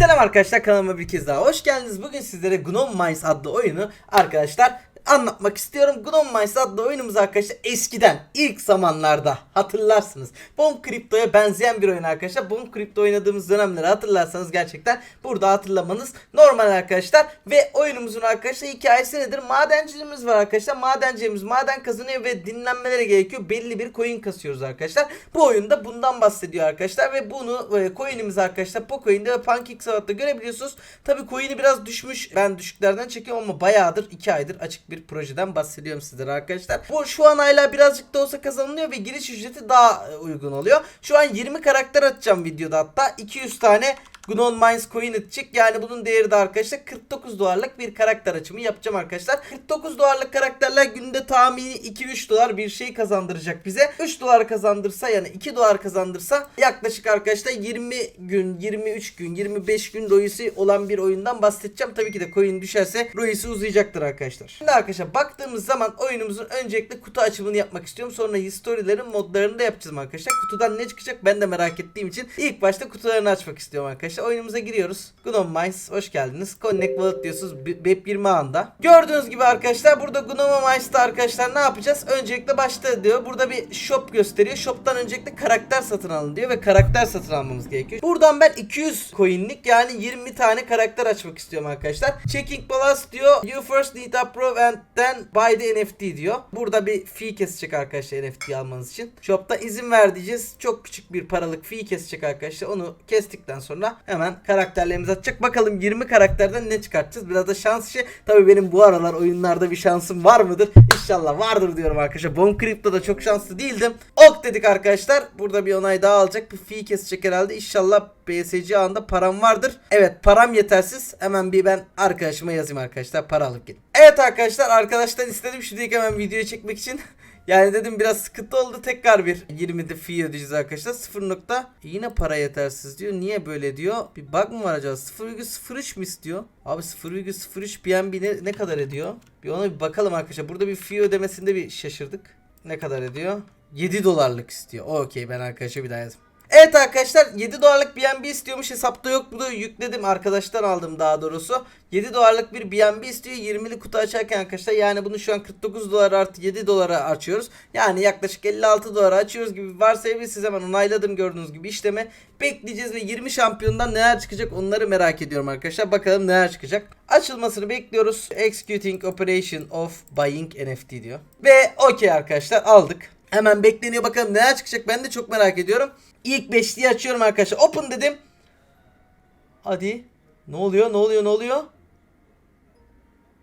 Selam arkadaşlar kanalıma bir kez daha hoş geldiniz. Bugün sizlere Gnome Mines adlı oyunu arkadaşlar anlatmak istiyorum. Gnome Mines adlı oyunumuz arkadaşlar eskiden ilk zamanlarda hatırlarsınız. Bomb Crypto'ya benzeyen bir oyun arkadaşlar. Bomb Crypto oynadığımız dönemleri hatırlarsanız gerçekten burada hatırlamanız normal arkadaşlar. Ve oyunumuzun arkadaşlar hikayesi nedir? Madenciliğimiz var arkadaşlar. Madenciliğimiz maden kazanıyor ve dinlenmelere gerekiyor. Belli bir coin kasıyoruz arkadaşlar. Bu oyunda bundan bahsediyor arkadaşlar ve bunu e, coin'imiz arkadaşlar Pocoin'de ve PancakeSwap'ta görebiliyorsunuz. Tabi coin'i biraz düşmüş. Ben düşüklerden çekiyorum ama bayağıdır 2 aydır açık bir projeden bahsediyorum sizlere arkadaşlar. Bu şu an hala birazcık da olsa kazanılıyor ve giriş ücreti daha uygun oluyor. Şu an 20 karakter atacağım videoda hatta 200 tane Gnome Mines coin atacak. Yani bunun değeri de arkadaşlar 49 dolarlık bir karakter açımı yapacağım arkadaşlar. 49 dolarlık karakterler günde tahmini 2-3 dolar bir şey kazandıracak bize. 3 dolar kazandırsa yani 2 dolar kazandırsa yaklaşık arkadaşlar 20 gün, 23 gün, 25 gün royisi olan bir oyundan bahsedeceğim. Tabii ki de coin düşerse royisi uzayacaktır arkadaşlar. Şimdi arkadaşlar baktığımız zaman oyunumuzun öncelikle kutu açımını yapmak istiyorum. Sonra history'lerin modlarını da yapacağız arkadaşlar. Kutudan ne çıkacak ben de merak ettiğim için ilk başta kutularını açmak istiyorum arkadaşlar. Oyunumuza giriyoruz. Gnome Mines hoş geldiniz. Connect Wallet diyorsunuz B- Web 20 anda. Gördüğünüz gibi arkadaşlar burada Gnome Mines'ta arkadaşlar ne yapacağız? Öncelikle başta diyor. Burada bir shop gösteriyor. Shop'tan öncelikle karakter satın alın diyor ve karakter satın almamız gerekiyor. Buradan ben 200 coin'lik yani 20 tane karakter açmak istiyorum arkadaşlar. Checking balance diyor. You first need approve and then buy the NFT diyor. Burada bir fee kesecek arkadaşlar NFT almanız için. Shop'ta izin ver diyeceğiz. Çok küçük bir paralık fee kesecek arkadaşlar. Onu kestikten sonra hemen karakterlerimizi atacak. Bakalım 20 karakterden ne çıkartacağız? Biraz da şans işi. Tabii benim bu aralar oyunlarda bir şansım var mıdır? İnşallah vardır diyorum arkadaşlar. Bomb Crypto'da çok şanslı değildim. Ok dedik arkadaşlar. Burada bir onay daha alacak. Bir fee kesecek herhalde. İnşallah BSC anda param vardır. Evet param yetersiz. Hemen bir ben arkadaşıma yazayım arkadaşlar. Para alıp gelin. Evet arkadaşlar arkadaşlar istedim diye hemen videoyu çekmek için. Yani dedim biraz sıkıntı oldu. Tekrar bir 20'de fee ödeyeceğiz arkadaşlar. 0 nokta yine para yetersiz diyor. Niye böyle diyor? Bir bug mı var acaba? 0,03 mi istiyor? Abi 0,03 BNB ne, ne kadar ediyor? Bir ona bir bakalım arkadaşlar. Burada bir fee ödemesinde bir şaşırdık. Ne kadar ediyor? 7 dolarlık istiyor. Okey ben arkadaşa bir daha yazayım. Evet arkadaşlar 7 dolarlık BNB istiyormuş hesapta yok bunu yükledim arkadaştan aldım daha doğrusu. 7 dolarlık bir BNB istiyor 20'li kutu açarken arkadaşlar yani bunu şu an 49 dolar artı 7 dolara açıyoruz. Yani yaklaşık 56 dolara açıyoruz gibi varsayabilirsiniz. Hemen onayladım gördüğünüz gibi işlemi. Bekleyeceğiz ve 20 şampiyondan neler çıkacak onları merak ediyorum arkadaşlar. Bakalım neler çıkacak. Açılmasını bekliyoruz. Executing operation of buying NFT diyor. Ve okey arkadaşlar aldık Hemen bekleniyor bakalım neler çıkacak ben de çok merak ediyorum. İlk beşliği açıyorum arkadaşlar. Open dedim. Hadi. Ne oluyor? Ne oluyor? Ne oluyor?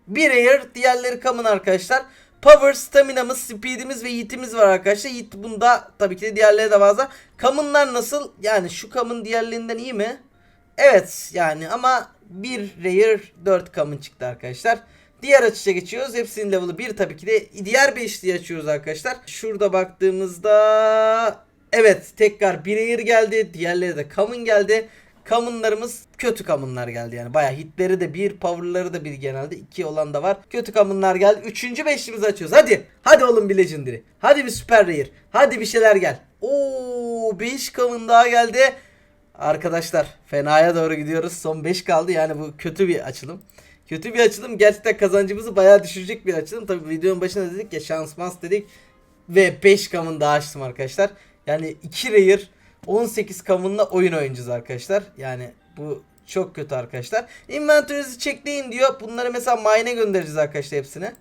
Bir air, diğerleri common arkadaşlar. Power, stamina'mız, speed'imiz ve hit'imiz var arkadaşlar. Hit bunda tabii ki de diğerleri de fazla. Common'lar nasıl? Yani şu common diğerlerinden iyi mi? Evet yani ama bir rare 4 common çıktı arkadaşlar. Diğer açışa geçiyoruz. Hepsinin level'ı 1 tabii ki de. Diğer beşliği açıyoruz arkadaşlar. Şurada baktığımızda evet tekrar bir air geldi. Diğerleri de common geldi. Common'larımız kötü common'lar geldi yani. Bayağı hitleri de bir, power'ları da bir genelde. iki olan da var. Kötü common'lar geldi. Üçüncü beşliğimizi açıyoruz. Hadi. Hadi oğlum bir legendary. Hadi bir super rare. Hadi bir şeyler gel. Oo 5 common daha geldi. Arkadaşlar fenaya doğru gidiyoruz. Son 5 kaldı. Yani bu kötü bir açılım. Kötü bir açılım. Gerçekten kazancımızı bayağı düşürecek bir açılım. Tabi videonun başında dedik ya şans dedik. Ve 5 kamın daha açtım arkadaşlar. Yani 2 rare 18 kamınla oyun oynayacağız arkadaşlar. Yani bu çok kötü arkadaşlar. Inventory'nizi checkleyin diyor. Bunları mesela mine'e göndereceğiz arkadaşlar hepsine.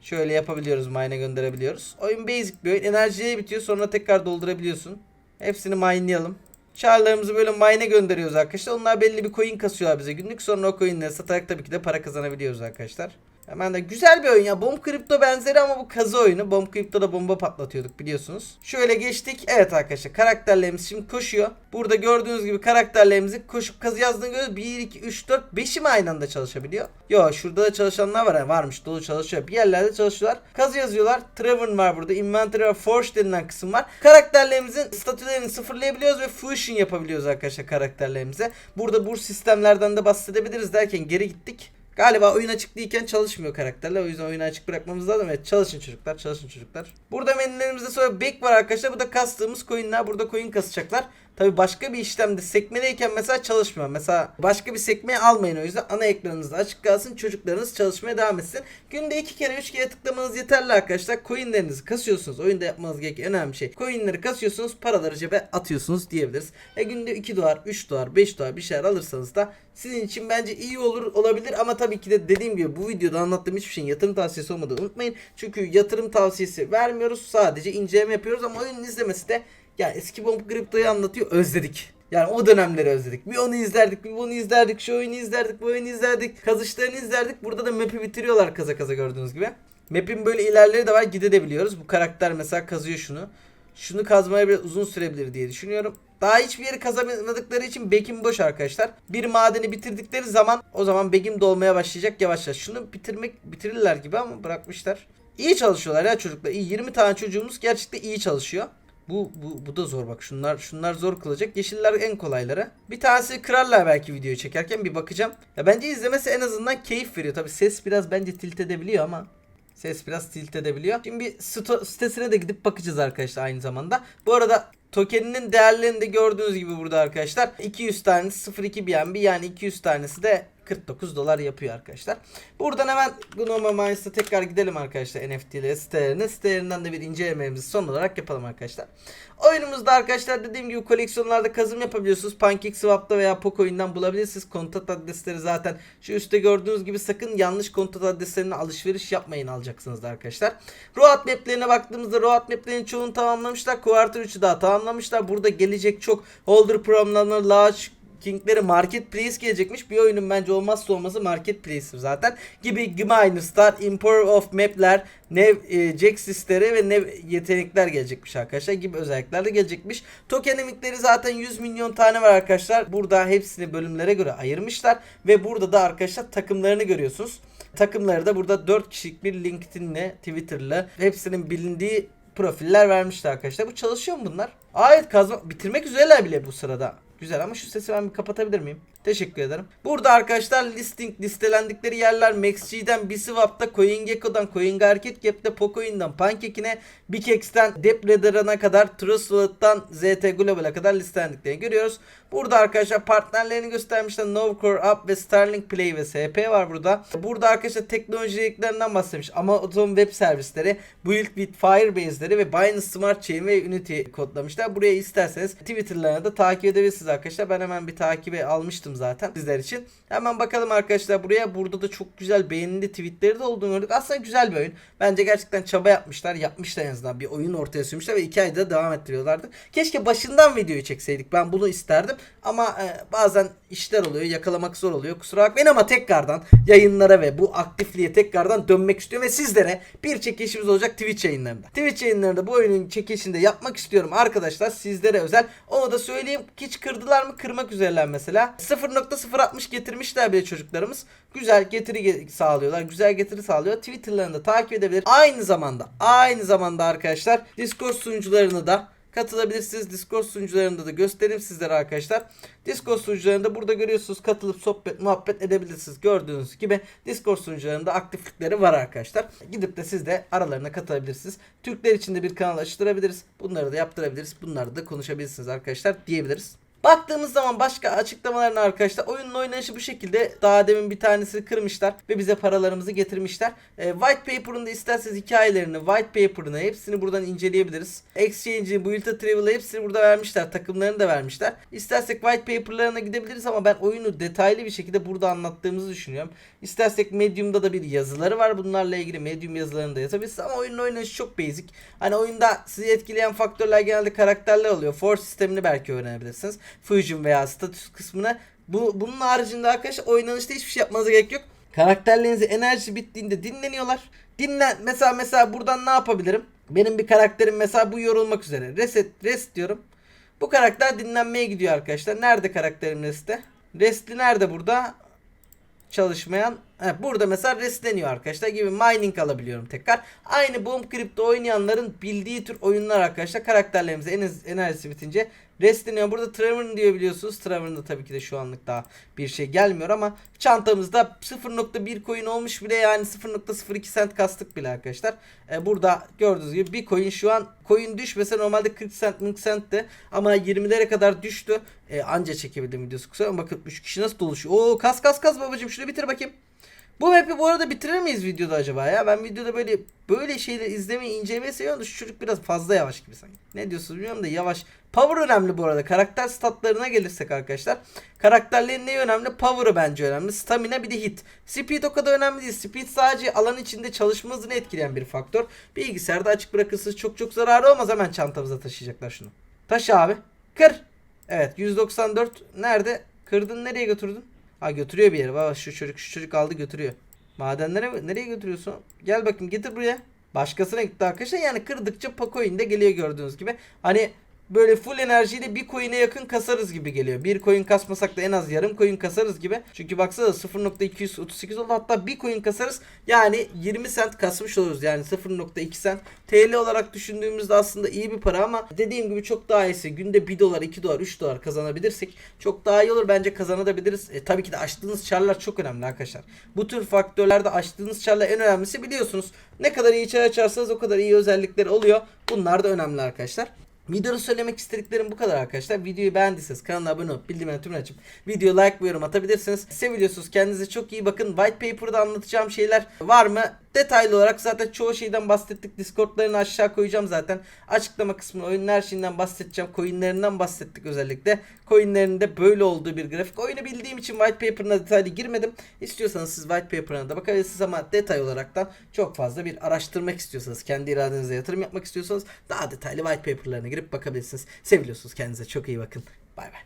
Şöyle yapabiliyoruz mine'e gönderebiliyoruz. Oyun basic bir oyun. Enerjiye bitiyor sonra tekrar doldurabiliyorsun. Hepsini mine'layalım. Çarlarımızı böyle mine'e gönderiyoruz arkadaşlar. Onlar belli bir coin kasıyorlar bize günlük. Sonra o coinleri satarak tabii ki de para kazanabiliyoruz arkadaşlar. Hemen de güzel bir oyun ya. Bomb Crypto benzeri ama bu kazı oyunu. Bomb Crypto'da bomba patlatıyorduk biliyorsunuz. Şöyle geçtik. Evet arkadaşlar karakterlerimiz şimdi koşuyor. Burada gördüğünüz gibi karakterlerimizi koşup kazı yazdığını görüyoruz. 1, 2, 3, 4, 5'i mi aynı anda çalışabiliyor? Yo şurada da çalışanlar var. Yani varmış dolu çalışıyor. Bir yerlerde çalışıyorlar. Kazı yazıyorlar. Trevor var burada. Inventory ve Forge denilen kısım var. Karakterlerimizin statülerini sıfırlayabiliyoruz ve fusion yapabiliyoruz arkadaşlar karakterlerimize. Burada bu sistemlerden de bahsedebiliriz derken geri gittik. Galiba oyun açık değilken çalışmıyor karakterler. O yüzden oyunu açık bırakmamız lazım. Evet çalışın çocuklar çalışın çocuklar. Burada menülerimizde sonra back var arkadaşlar. Bu da kastığımız coinler. Burada coin kasacaklar. Tabi başka bir işlemde sekmedeyken mesela çalışmıyor. Mesela başka bir sekmeyi almayın o yüzden ana ekranınızda açık kalsın. Çocuklarınız çalışmaya devam etsin. Günde iki kere üç kere tıklamanız yeterli arkadaşlar. Coinlerinizi kasıyorsunuz. Oyunda yapmanız gereken önemli şey. Coinleri kasıyorsunuz paraları cebe atıyorsunuz diyebiliriz. E günde 2 dolar 3 dolar 5 dolar bir şeyler alırsanız da sizin için bence iyi olur olabilir ama tabii ki de dediğim gibi bu videoda anlattığım hiçbir şeyin yatırım tavsiyesi olmadığını unutmayın. Çünkü yatırım tavsiyesi vermiyoruz. Sadece inceleme yapıyoruz ama oyunun izlemesi de ya eski bomb kriptoyu anlatıyor özledik. Yani o dönemleri özledik. Bir onu izlerdik, bir bunu izlerdik, şu oyunu izlerdik, bu oyunu izlerdik. Kazışlarını izlerdik. Burada da map'i bitiriyorlar kaza kaza gördüğünüz gibi. Map'in böyle ilerleri de var gidebiliyoruz. Bu karakter mesela kazıyor şunu. Şunu kazmaya biraz uzun sürebilir diye düşünüyorum. Daha hiçbir yeri kazamadıkları için begim boş arkadaşlar. Bir madeni bitirdikleri zaman o zaman begim dolmaya başlayacak yavaş yavaş. Şunu bitirmek bitirirler gibi ama bırakmışlar. İyi çalışıyorlar ya çocuklar. İyi 20 tane çocuğumuz gerçekten iyi çalışıyor. Bu, bu, bu da zor bak. Şunlar şunlar zor kılacak. Yeşiller en kolayları. Bir tanesi kırarlar belki videoyu çekerken bir bakacağım. Ya bence izlemesi en azından keyif veriyor. Tabi ses biraz bence tilt edebiliyor ama Ses biraz tilt edebiliyor. Şimdi bir sitesine de gidip bakacağız arkadaşlar aynı zamanda. Bu arada tokeninin değerlerini de gördüğünüz gibi burada arkadaşlar. 200 tanesi 0.2 BNB yani 200 tanesi de 49 dolar yapıyor arkadaşlar. Buradan hemen Gnome Mines'a tekrar gidelim arkadaşlar NFT'lere sitelerine. Sitelerinden de bir incelememizi son olarak yapalım arkadaşlar. Oyunumuzda arkadaşlar dediğim gibi koleksiyonlarda kazım yapabiliyorsunuz. PancakeSwap'ta veya Pocoin'den bulabilirsiniz. Kontak adresleri zaten şu üstte gördüğünüz gibi sakın yanlış kontak adreslerine alışveriş yapmayın alacaksınız da arkadaşlar. Roadmap'lerine baktığımızda roadmap'lerin çoğunu tamamlamışlar. Quarter 3'ü daha tamamlamışlar. Burada gelecek çok holder programlarına large King'leri Marketplace gelecekmiş. Bir oyunun bence olmazsa olmazı Marketplace'tir zaten. Gibi Gminer Star, Emperor of Map'ler, Nev e, Jack sisteri ve Nev yetenekler gelecekmiş arkadaşlar. Gibi özellikler de gelecekmiş. Tokenemikleri zaten 100 milyon tane var arkadaşlar. Burada hepsini bölümlere göre ayırmışlar. Ve burada da arkadaşlar takımlarını görüyorsunuz. Takımları da burada 4 kişilik bir LinkedIn'le, Twitter'la hepsinin bilindiği profiller vermişler arkadaşlar. Bu çalışıyor mu bunlar? Aa evet kazma bitirmek üzereler bile bu sırada. Güzel ama şu sesi ben bir kapatabilir miyim? Teşekkür ederim. Burada arkadaşlar listing listelendikleri yerler MaxG'den, Biswap'ta, CoinGecko'dan, CoinMarketCap'te, Pocoin'den, Pancake'ine, Bikex'ten, Depredar'a kadar, Trust Wallet'tan ZT Global'a kadar listelendiklerini görüyoruz. Burada arkadaşlar partnerlerini göstermişler. Novacore Up ve Starlink Play ve SP var burada. Burada arkadaşlar teknolojilerinden bahsetmiş. Amazon Web Servisleri, Build with Firebase'leri ve Binance Smart Chain ve Unity kodlamışlar. Buraya isterseniz Twitter'larına da takip edebilirsiniz arkadaşlar. Ben hemen bir takibe almıştım zaten sizler için. Hemen bakalım arkadaşlar buraya. Burada da çok güzel beğenili tweetleri de olduğunu gördük. Aslında güzel bir oyun. Bence gerçekten çaba yapmışlar. Yapmışlar en azından. Bir oyun ortaya sürmüşler ve iki ayda devam ettiriyorlardı. Keşke başından videoyu çekseydik. Ben bunu isterdim. Ama e, bazen işler oluyor. Yakalamak zor oluyor. Kusura bakmayın ama tekrardan yayınlara ve bu aktifliğe tekrardan dönmek istiyorum ve sizlere bir çekilişimiz olacak Twitch yayınlarında. Twitch yayınlarında bu oyunun çekilişini de yapmak istiyorum arkadaşlar. Sizlere özel. Onu da söyleyeyim. Hiç kırdılar mı? Kırmak üzereler mesela. 0.060 getirmişler bile çocuklarımız. Güzel getiri ge- sağlıyorlar. Güzel getiri sağlıyor. Twitter'larını da takip edebilir. Aynı zamanda aynı zamanda arkadaşlar Discord sunucularını da katılabilirsiniz. Discord sunucularında da göstereyim sizlere arkadaşlar. Discord sunucularında burada görüyorsunuz katılıp sohbet muhabbet edebilirsiniz. Gördüğünüz gibi Discord sunucularında aktiflikleri var arkadaşlar. Gidip de siz de aralarına katılabilirsiniz. Türkler için de bir kanal açtırabiliriz. Bunları da yaptırabiliriz. Bunları da konuşabilirsiniz arkadaşlar diyebiliriz. Baktığımız zaman başka açıklamalarına arkadaşlar oyunun oynanışı bu şekilde. Daha demin bir tanesini kırmışlar ve bize paralarımızı getirmişler. E, white paper'ın da isterseniz hikayelerini, white paper'ını hepsini buradan inceleyebiliriz. Exchange'i, Build Travel'ı hepsini burada vermişler. Takımlarını da vermişler. İstersek white paper'larına gidebiliriz ama ben oyunu detaylı bir şekilde burada anlattığımızı düşünüyorum. İstersek Medium'da da bir yazıları var. Bunlarla ilgili Medium yazılarını da yazabilirsiniz ama oyunun oynanışı çok basic. Hani oyunda sizi etkileyen faktörler genelde karakterler oluyor. Force sistemini belki öğrenebilirsiniz. Fusion veya status kısmına. Bu, bunun haricinde arkadaşlar oynanışta hiçbir şey yapmanıza gerek yok. Karakterlerinizi enerji bittiğinde dinleniyorlar. Dinlen mesela mesela buradan ne yapabilirim? Benim bir karakterim mesela bu yorulmak üzere. Reset rest diyorum. Bu karakter dinlenmeye gidiyor arkadaşlar. Nerede karakterim resti? Restli nerede burada? Çalışmayan Evet, burada mesela restleniyor arkadaşlar gibi mining alabiliyorum tekrar. Aynı Bomb Crypto oynayanların bildiği tür oyunlar arkadaşlar. Karakterlerimize en enerjisi bitince restleniyor. Burada Trevor'ın diyor biliyorsunuz. Trevor'ın da tabii ki de şu anlık daha bir şey gelmiyor ama çantamızda 0.1 coin olmuş bile yani 0.02 cent kastık bile arkadaşlar. Ee, burada gördüğünüz gibi bir coin şu an coin düşmese normalde 40 cent 40 centti ama 20'lere kadar düştü. Ee, anca çekebildim videosu ama bakın 3 kişi nasıl doluşuyor. Oo kas kas kas babacım şunu bitir bakayım. Bu map'i bu arada bitirir miyiz videoda acaba ya? Ben videoda böyle böyle şeyleri izlemeyi incelemeyi seviyorum da şu çocuk biraz fazla yavaş gibi sanki. Ne diyorsunuz bilmiyorum da yavaş. Power önemli bu arada. Karakter statlarına gelirsek arkadaşlar. Karakterlerin ne önemli? Power'ı bence önemli. Stamina bir de hit. Speed o kadar önemli değil. Speed sadece alan içinde çalışma hızını etkileyen bir faktör. Bilgisayarda açık bırakırsanız çok çok zararı olmaz. Hemen çantamıza taşıyacaklar şunu. Taşı abi. Kır. Evet 194 nerede? Kırdın nereye götürdün? Ha götürüyor bir yere. Bak şu çocuk şu çocuk aldı götürüyor. Madenlere? Nereye götürüyorsun? Gel bakayım getir buraya. Başkasına gitti arkadaşlar. Yani kırdıkça Pacoin de geliyor gördüğünüz gibi. Hani böyle full enerjiyle bir coin'e yakın kasarız gibi geliyor. Bir coin kasmasak da en az yarım coin kasarız gibi. Çünkü baksana 0.238 oldu. Hatta bir coin kasarız. Yani 20 cent kasmış oluruz. Yani 0.2 cent. TL olarak düşündüğümüzde aslında iyi bir para ama dediğim gibi çok daha iyisi. Günde 1 dolar, 2 dolar, 3 dolar kazanabilirsek çok daha iyi olur. Bence kazanabiliriz. E, tabii ki de açtığınız çarlar çok önemli arkadaşlar. Bu tür faktörlerde açtığınız çarlar en önemlisi biliyorsunuz. Ne kadar iyi çar açarsanız o kadar iyi özellikleri oluyor. Bunlar da önemli arkadaşlar. Videoda söylemek istediklerim bu kadar arkadaşlar. Videoyu beğendiyseniz kanala abone olup bildirimleri tümünü açıp video like ve yorum atabilirsiniz. Seviyorsunuz. Kendinize çok iyi bakın. White Paper'da anlatacağım şeyler var mı? Detaylı olarak zaten çoğu şeyden bahsettik. Discord'larını aşağı koyacağım zaten. Açıklama kısmına oyunun her şeyinden bahsedeceğim. Coinlerinden bahsettik özellikle. Coinlerin de böyle olduğu bir grafik. Oyunu bildiğim için White Paper'ına detaylı girmedim. İstiyorsanız siz White Paper'ına da bakabilirsiniz ama detay olaraktan çok fazla bir araştırmak istiyorsanız, kendi iradenizle yatırım yapmak istiyorsanız daha detaylı White Paper'larına girip bakabilirsiniz. Seviliyorsunuz. Kendinize çok iyi bakın. Bay bay.